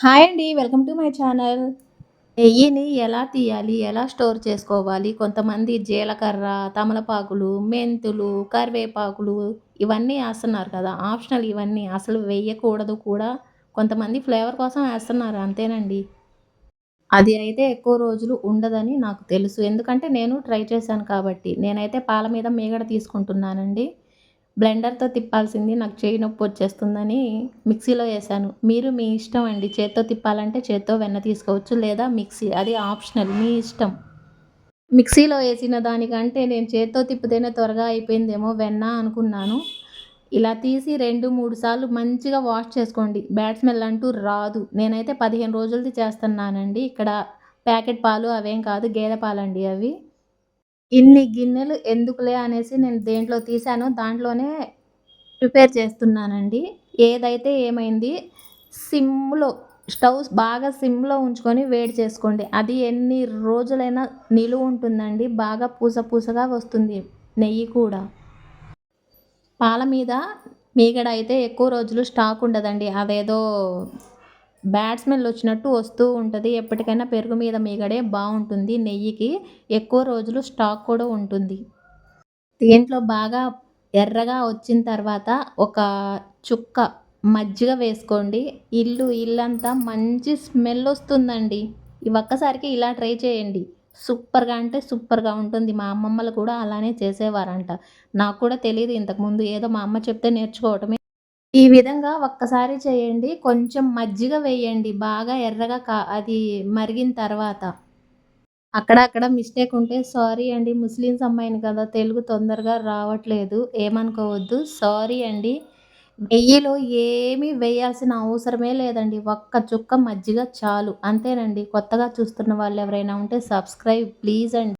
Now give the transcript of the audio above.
Hi అండి. Welcome to my channel. నెయ్యిని ఎలా తీయాలి? ఎలా స్టోర్ చేసుకోవాలి? కొంతమంది జీలకర్ర, తమలపాకులు, మెంతులు, కరివేపాకులు ఇవన్నీ వేస్తున్నారు కదా! ఆప్షనల్ ఇవన్నీ. అసలు వెయ్యకూడదు కూడా. కొంతమంది ఫ్లేవర్ కోసం వేస్తున్నారు అంతేనండి. అది అయితే ఎక్కువ రోజులు ఉండదని నాకు తెలుసు. ఎందుకంటే నేను ట్రై చేశాను కాబట్టి. నేనైతే పాల మీద మీగడ తీసుకుంటున్నానండి. బ్లెండర్‌తో తిప్పాల్సింది నాకు చెయ్యి నొప్పొచ్చేస్తుందని మిక్సీలో వేసాను మీరు మీ ఇష్టం అండి. చేత్తో తిప్పాలంటే చేత్తో వెన్న తీసుకోవచ్చు. లేదా మిక్సీ అది ఆప్షనల్ మీ ఇష్టం. మిక్సీలో వేసిన దానికంటే నేను చేత్తో తిప్పితేనే త్వరగా అయిపోయిందేమో వెన్న అనుకున్నాను. ఇలా తీసి 2, 3 సార్లు మంచిగా వాష్ చేసుకోండి. బ్యాడ్ స్మెల్ అంటూ రాదు. నేనైతే 15 రోజులది చేస్తున్నానండి. ఇక్కడ ప్యాకెట్ పాలు అవేం కాదు. గేదె పాలండి అవి. ఇన్ని గిన్నెలు ఎందుకులే అనేసి నేను దేంట్లో తీసాను దాంట్లోనే ప్రిపేర్ చేస్తున్నానండి. ఏదైతే ఏమైంది సిమ్‌లో స్టవ్ బాగా సిమ్‌లో ఉంచుకొని వేడి చేసుకోండి. అది ఎన్ని రోజులైనా నిలువుంటుందండి. బాగా పూస పూసగా వస్తుంది నెయ్యి కూడా. పాల మీద మీగడ అయితే ఎక్కువ రోజులు స్టాక్ ఉండదండి. అదేదో బ్యాడ్ స్మెల్ వచ్చినట్టు వస్తూ ఉంటుంది ఎప్పటికైనా పెరుగు మీద మీగడే బాగుంటుంది నెయ్యికి ఎక్కువ రోజులు స్టాక్ కూడా ఉంటుంది. దీంట్లో బాగా ఎర్రగా వచ్చిన తర్వాత ఒక చుక్క మజ్జిగ వేసుకోండి. ఇల్లు ఇల్లంతా మంచి స్మెల్ వస్తుందండి. ఈ ఒక్కసారికి ఇలా ట్రై చేయండి. సూపర్‌గా అంటే సూపర్‌గా ఉంటుంది. మా అమ్మమ్మలు కూడా అలానే చేసేవారంట. నాకు కూడా తెలియదు ఇంతకుముందు. ఏదో మా అమ్మ చెప్తే నేర్చుకోవటమే. ఈ విధంగా ఒక్కసారి చేయండి. కొంచెం మజ్జిగ వేయండి. బాగా ఎర్రగా కా అది మరిగిన తర్వాత. అక్కడ అక్కడ మిస్టేక్ ఉంటే సారీ అండి. ముస్లిమ్స్ అమ్మాయిని కదా! తెలుగు తొందరగా రావట్లేదు. ఏమనుకోవద్దు. సారీ అండి. నెయ్యిలో ఏమీ వేయాల్సిన అవసరమే లేదండి. ఒక్క చుక్క మజ్జిగ చాలు. అంతేనండి. కొత్తగా చూస్తున్న వాళ్ళు ఎవరైనా ఉంటే సబ్స్క్రైబ్ ప్లీజ్ అండి.